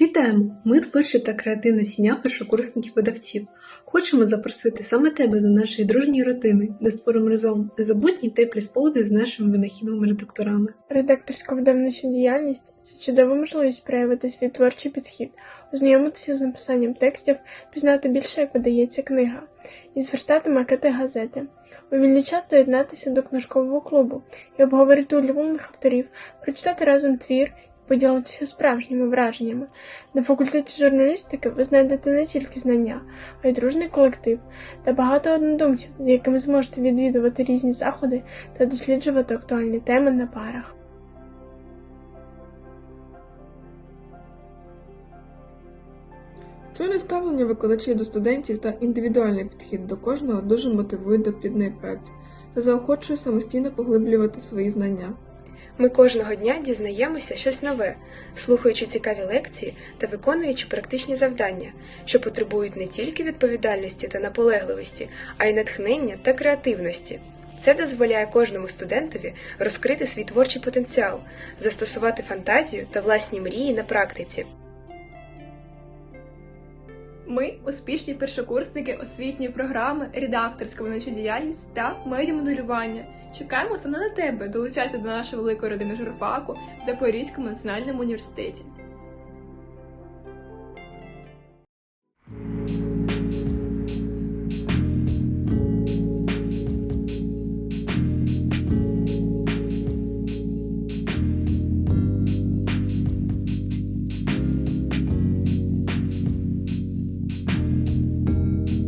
Вітаємо! Ми творча та креативна сім'я першокурсників-видавців. Хочемо запросити саме тебе до нашої дружньої родини, де створимо разом незабутні теплі спогади з нашими винахідними редакторами. Редакторсько-видавнича діяльність це чудова можливість проявити свій творчий підхід, ознайомитися з написанням текстів, пізнати більше, як видається книга, і звертати макети газети. У вільний час доєднатися до книжкового клубу і обговорити улюблених авторів, прочитати разом твір поділитися справжніми враженнями. На факультеті журналістики ви знайдете не тільки знання, а й дружний колектив та багато однодумців, з якими зможете відвідувати різні заходи та досліджувати актуальні теми на парах. Чуйне ставлення викладачів до студентів та індивідуальний підхід до кожного дуже мотивують до плідної праці та заохочує самостійно поглиблювати свої знання. Ми кожного дня дізнаємося щось нове, слухаючи цікаві лекції та виконуючи практичні завдання, що потребують не тільки відповідальності та наполегливості, а й натхнення та креативності. Це дозволяє кожному студентові розкрити свій творчий потенціал, застосувати фантазію та власні мрії на практиці. Ми успішні першокурсники освітньої програми, редакторська виноча діяльність та медіамоделювання. Чекаємо саме на тебе. Долучайся до нашої великої родини журфаку в Запорізькому національному університеті.